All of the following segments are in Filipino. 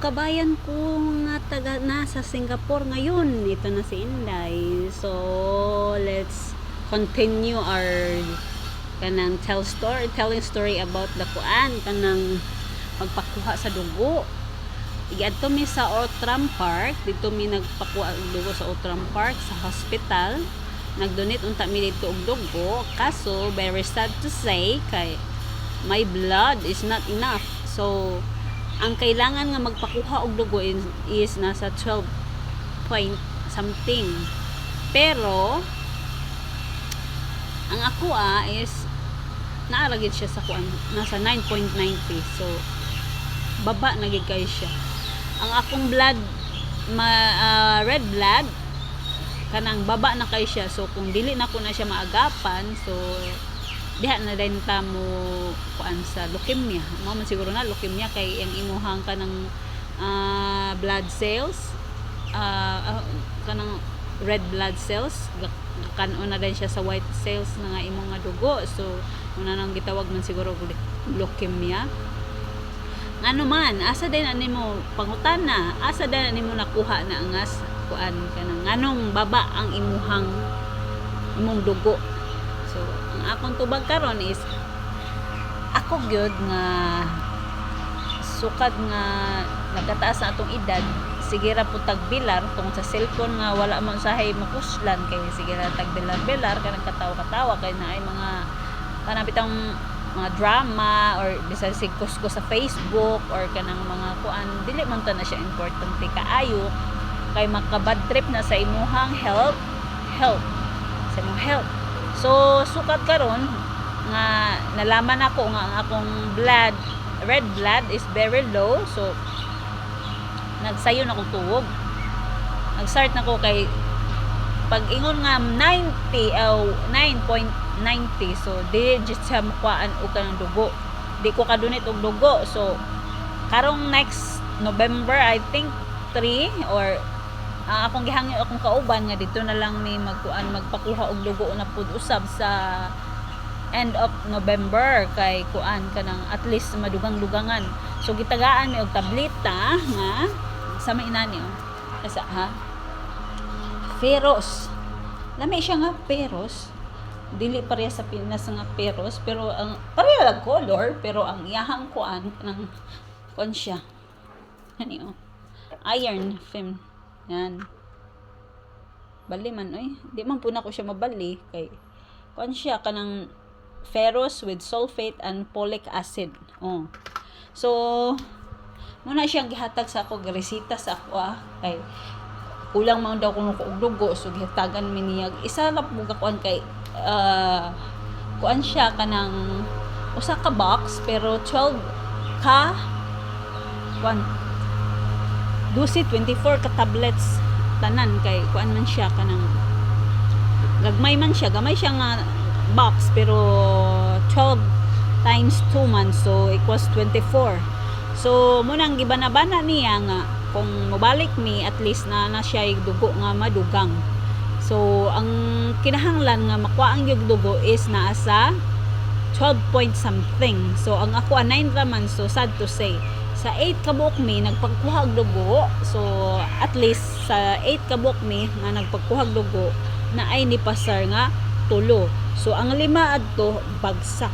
kabayan ko nga taga nasa Singapore ngayon. Ito na si Inday. So, let's continue our kanang tell story, telling story about the kuan kanang magpakuha sa dugo. Igadto mi sa Outram Park, dito mi nagpakuha og dugo sa Outram Park sa hospital. Nagdonate unta mi dito og dugo, kaso very sad to say kay my blood is not enough. So, ang kailangan nga magpakuha og dugo is, is nasa 12 point something. Pero, ang ako ah is naaragid siya sa kuan nasa 9.90 so baba na gid kayo siya. Ang akong blood ma, ah, red blood kanang baba na kay siya. So kung dili na ko na siya maagapan so diha na din ta mo kuan sa leukemia. Mao man siguro na leukemia kay ang imuhang kanang ah, blood cells. Ah, ah, kanang red blood cells. Kanon na din siya sa white cells na nga imong nga dugo. So una nang gitawag man siguro leukemia. Ano man asa din ani mo pangutan na asa din ani mo nakuha na angas kuan kanang nganong baba ang imuhang imong dugo. So ang akong tubag karon is ako gyud nga sukad nga nagataas na atong edad sige ra po tagbilar tungod sa cellphone nga wala man usahay makuslan kay sige ra tagbilar-bilar kanang katawa-katawa kay naay mga kanang bitang mga drama or bisan sig kusko sa Facebook or kanang mga kuan dili man ta na siya importante kaayo kay makabad trip na sa imuhang health health sa imong health so sukat karon nga nalaman ako nga ang akong blood red blood is very low. So nagsayon ako tuwog. Nag-start na ko kay pag ingon nga 90 o 9.90 so di just sa makuhaan og kanang dugo. Di ko kadunit og dugo. So karong next November I think 3 or ang akong gihangyo akong kauban nga dito na lang ni magkuan magpakuha og dugo na pud usab sa end of November kay kuan kanang at least madugang-dugangan so gitagaan mi og tableta nga sa may inani oh. Asa ha? Feros. Lami siya nga Feros. Dili pareha sa Pinas nga Feros pero ang pareha lang color pero ang iyahang kuan kanang kuan siya. Ani oh. Iron film. Yan. Bali man oy. Di man po na ko siya mabali kay kuan siya kanang ferrous with sulfate and folic acid. Oh. So, muna siyang gihatag sa ako resita sa ako ah kay kulang man daw kuno ko dugo so gihatagan mi niya isa lang mo kuan kay ah, kuan siya kanang usa ka box pero 12 ka kuan 12 24 ka tablets tanan kay kuan man siya kanang gagmay man siya. Gamay siya nga box pero 12 times 2 man so equals 24 so munang gibanabana niya nga kung mobalik mi at least na na siya dugo nga madugang. So ang kinahanglan nga makuha ang yung dugo is naa sa 12 point something. So ang ako 9 raman so sad to say sa 8 kabuk mi nagpagkuha og dugo. So at least sa 8 kabuk mi nga nagpagkuha og dugo na ay ni pasar nga tulo. So ang lima adto bagsak.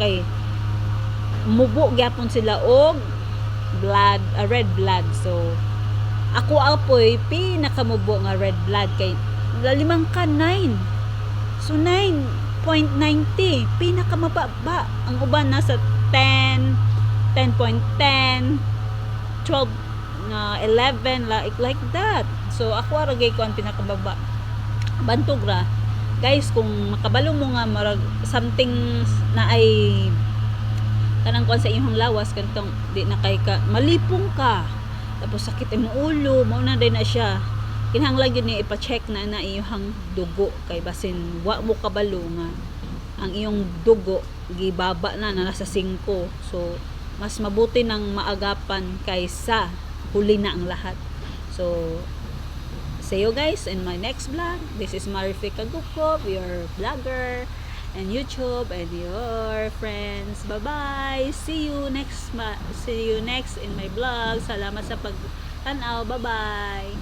Kay mubo gyapon sila og blood uh, red blood. So ako apoy pinakamubo nga red blood kay limang ka 9 so 9.90 pinakamababa. Ang uban nasa 10 10.10 12 na 11 like, like that. So ako aragay ko ang pinakababa. Bantog ra. Guys kung makabalo mo nga marag something na ay kanang kuan sa imong lawas kantong di na kay ka malipong ka. Tapos sakit imong ulo mao na din na siya. Kinahanglan gyud ni ipa-check na na iyong dugo kay basin wa mo kabalo nga ang iyong dugo gibaba na na nasa 5 so mas mabuti nang maagapan kaysa huli na ang lahat so See you guys in my next vlog. This is Marifica Gukop, your vlogger. and YouTube and your friends. Bye-bye. See you next see you next in my vlog. Salamat sa pag tanaw. Bye-bye.